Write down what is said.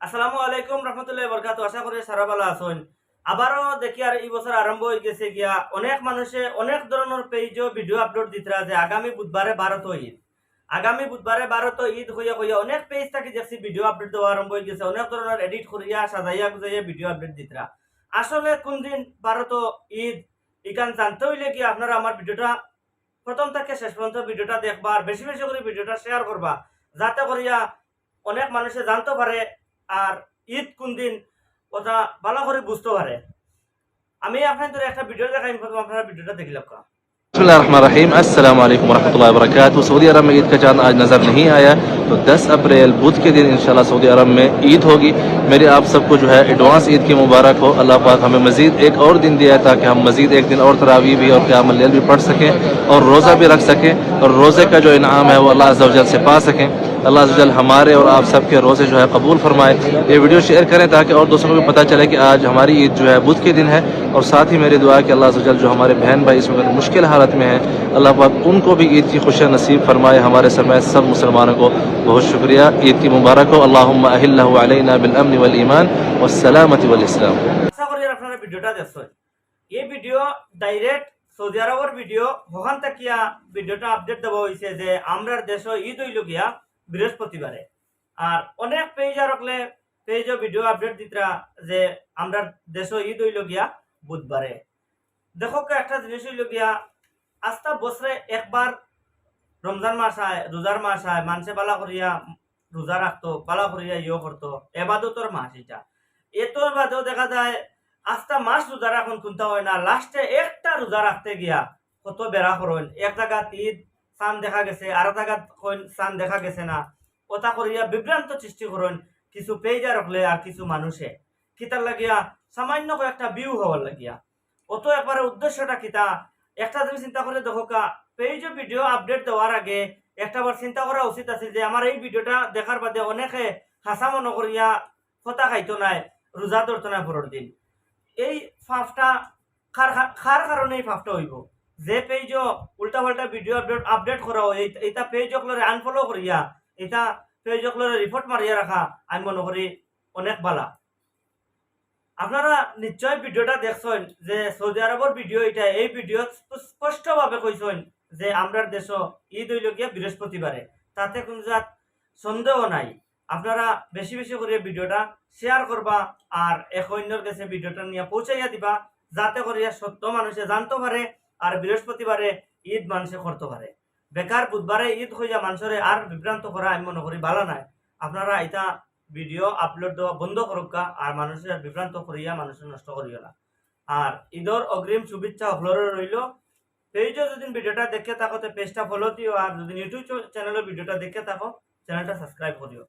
আসসালামু আলাইকুম রহমতুল্লাহ বরকাত আশা করি সারা ভালো আছেন। আবারও দেখি আর এই বছর আরম্ভ হয়ে গেছে গিয়া অনেক মানুষে অনেক ধরনের পেজ ভিডিও আপলোড দিতরা যে আগামী বুধবারে ভারত ঈদ। আগামী বুধবারে ভারত ঈদ হইয়া হইয়া অনেক পেজ থাকি দেখছি ভিডিও আপলোড দেওয়া আরম্ভ হয়ে গেছে। অনেক ধরনের এডিট করিয়া, সাজাইয়া গুজাইয়া ভিডিও আপলোড দিতরা আসলে কোন দিন ভারত ঈদ? ইকান জানতে হইলে কি আপনারা আমার ভিডিওটা প্রথম থেকে শেষ পর্যন্ত ভিডিওটা দেখবা বেশি বেশি করে ভিডিওটা শেয়ার করবা। যাতে করিয়া অনেক মানুষে জানতে পারে আর ঈদ কোন দিন ওটা ভালো করে বুঝতে পারে। আমি আপনাদের একটা ভিডিও দেখাই আপনারা ভিডিওটা দেখলাম بسم اللہ الرحمن الرحیم السلام علیکم ورحمۃ اللہ وبرکاتہ سعودی عرب میں عید کا چاند آج نظر نہیں آیا تو دس اپریل بدھ کے دن انشاءاللہ سعودی عرب میں عید ہوگی। میری آپ سب کو جو ہے ایڈوانس عید کی مبارک ہو। اللہ پاک ہمیں مزید ایک اور دن دیا ہے تاکہ ہم مزید ایک دن اور تراوی بھی اور قیام الیل بھی پڑھ سکیں اور روزہ بھی رکھ سکیں اور روزے کا جو انعام ہے وہ اللہ عز و جل سے پا سکیں۔ अल्लाह अज़्ज़ा वजल हमारे और आप सबके रोज़े जो है कबूल फरमाए ये वीडियो शेयर करें ताकि और दोस्तों को भी पता चले कि आज हमारी ईद जो है बुध के दिन है और साथ ही मेरी दुआ है कि अल्लाह अज़्ज़ा वजल जो हमारे बहन भाई इस वक्त मुश्किल हालत में हैं अल्लाह पाक उनको भी ईद की खुशियाँ नसीब फरमाए हमारे समय सब मुसलमानों को बहुत शुक्रिया ईद की मुबारक हो अल्लाहुम्मा अहिल्लहु अलैना बिल अमन वल ईमान वस्सलामति वल इस्लाम আশা করি আপনারা ভিডিওটা দেখছেন এই ভিডিও ডাইরেক্ট সৌদি আরবের ভিডিও ওখান থেকে ভিডিওটা আপডেট দেওয়া হয়েছে যে আমরার দেশ ঈদ হইল গিয়া বৃহস্পতিবারে। আর অনেক পেজ আর রাখলে পেজ ভিডিও আপডেট দিতরা যে আমরা দেশ ঈদ হইল গিয়া বুধবারে। দেখো একটা জিনিস হইল গিয়া আস্তা বছরে একবার রমজান মাস আয়, রোজার মাস আয় মানুষে বালা করিয়া রোজা রাখতো, বালা করিয়া ইয়ে করতো, এবাদতর মাস এটা। এতর বাদেও দেখা যায় আস্তা মাস রোজা রাখুন কোনটা হয় না, লাস্টে একটা রোজা রাখতে গিয়া কত বেড়া করেন এক জায়গাত ঈদ চান দেখা গেছে আর জায়গাত চান দেখা গেছে না। ওটা করিয়া বিভ্রান্ত সৃষ্টি করেন কিছু পেজা রাখলে আর কিছু মানুষে। কিতার লাগিয়া, সামান্য একটা ভিউ হওয়ার লাগিয়া। অত একবারে উদ্দেশ্যটা কিতা, একটা তুমি চিন্তা করে দেখো কা পেজ ভিডিও আপডেট দেওয়ার আগে একটা বার চিন্তা করা উচিত আছে যে আমার এই ভিডিওটা দেখার বাদে অনেকে হাসা মনে করিয়া কথা খাইতো নাই রোজা ধরতো না পরের দিন। এই ফাফটা খার খার কারণে এই ফাফটা হইব যে পেজ উল্টা পাল্টা ভিডিও আপডেট আপডেট করা হয়, এই- এইটা পেজ অকলরে আনফলো করিয়া এটা পেজ অকলরে রিপোর্ট মারিয়া রাখা আমি মনে করি অনেক বালা। আপনারা নিশ্চয় ভিডিওটা দেখছেন যে সৌদি আরবের ভিডিও এটা এই ভিডিও স্পষ্টভাবে কইছেন যে আমরার দেশ ঈদ হইল গিয়া বৃহস্পতিবারে তাতে কোন জাত সন্দেহ নাই। আপনারা বেশি বেশি করে ভিডিওটা শেয়ার করবা আর এক অন্যর কাছে ভিডিওটা নিয়ে পৌঁছাইয়া দিবা, যাতে করিয়া সত্য মানুষে জানতে পারে আর বৃহস্পতিবারে ঈদ মানুষে করতে পারে। বেকার বুধবারে ঈদ হইয়া মানুষের আর বিভ্রান্ত করা আমি মনে করি ভালো নাই আপনারা এটা ভিডিও আপলোড দেওয়া বন্ধ করুকা আর মানুষের বিভ্রান্ত করিয়া মানুষের নষ্ট করিও না। আর ঈদর অগ্রিম শুভেচ্ছা হলরে রইল। পেজও যদি ভিডিওটা দেখে থাকো, তো পেজটা ফলো দিও। আর যদি ইউটিউব চ্যানেলের ভিডিওটা দেখে থাকো, চ্যানেলটা সাবস্ক্রাইব করিও।